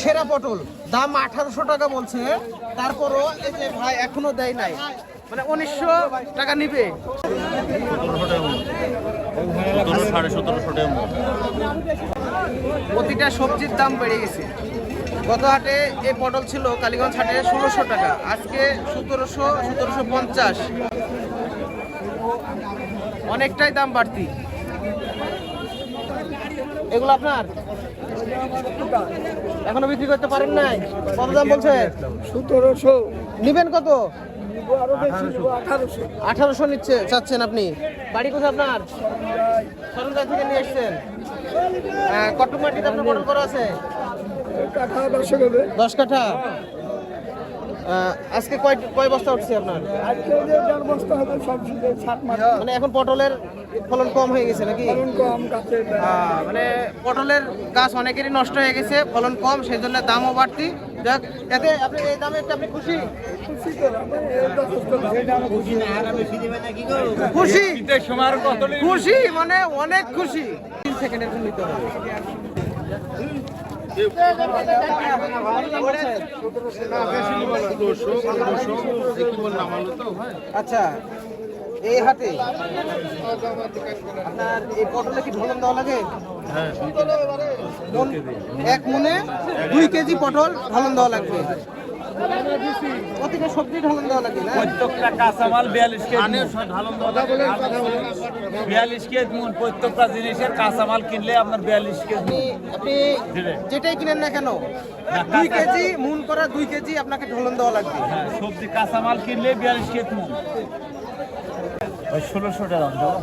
সেরা পটল। দাম আঠারোশো টাকা বলছে। তারপরও এই যে ভাই এখনও দেয় নাই। মানে উনিশশো টাকা নিবে। প্রতিটা সবজির দাম বেড়ে গেছে। গত হাটে এই পটল ছিল কালীগঞ্জ হাটে ষোলোশো টাকা। আজকে সতেরোশো সতেরোশো পঞ্চাশ। অনেকটাই দাম বাড়তি। এগুলো আপনার? এখনও বিক্রি করতে পারেন নাই? কত দাম বলছে? সতেরোশো। নিবেন কত? আঠারোশো। নিচ্ছে চাচ্ছেন আপনি। বাড়ি কোথায় আপনার? সরঞ্জাম থেকে নিয়ে এসছেন। কটক মাটিতে আপনার পটল করা আছে? দশ কাঠা? আজকে কয় কয় বস্তা উঠছে আপনার? আজকে যে বস্তা সাত মাস মানে এখন পটলের ফলন কম হয়ে গেছে নাকি? ফলন কম গাছের মানে পটলের গাছ অনেকেরই নষ্ট হয়ে গেছে ফলন কম সেই জন্য দামও বাড়তি। যাক এতে আপনি এই দামে আপনি খুশি? খুশি মানে অনেক খুশি। তিন সেকেন্ডের জন্য নিতে হবে। আচ্ছা এই হাতে আপনার এই পটলে কি ঢোলন দেওয়া লাগে? এক মনে দুই কেজি পটল ঢলন দেওয়া লাগবে। প্রতিটা সবজি ঢলন দেওয়া লাগে না? প্রত্যেকটা কাঁচামাল বিয়াল্লিশ কেজি। বিয়াল্লিশ কেজি মন প্রত্যেকটা জিনিসের কাঁচামাল কিনলে আপনার বিয়াল্লিশ কেজি আপনি যেটাই কিনেন না কেন দুই কেজি মুন করা দুই কেজি আপনাকে ঢলন দেওয়া লাগবে। হ্যাঁ সবজি কাঁচামাল কিনলে বিয়াল্লিশ কেজি মন ষোলোশো টাকা দাম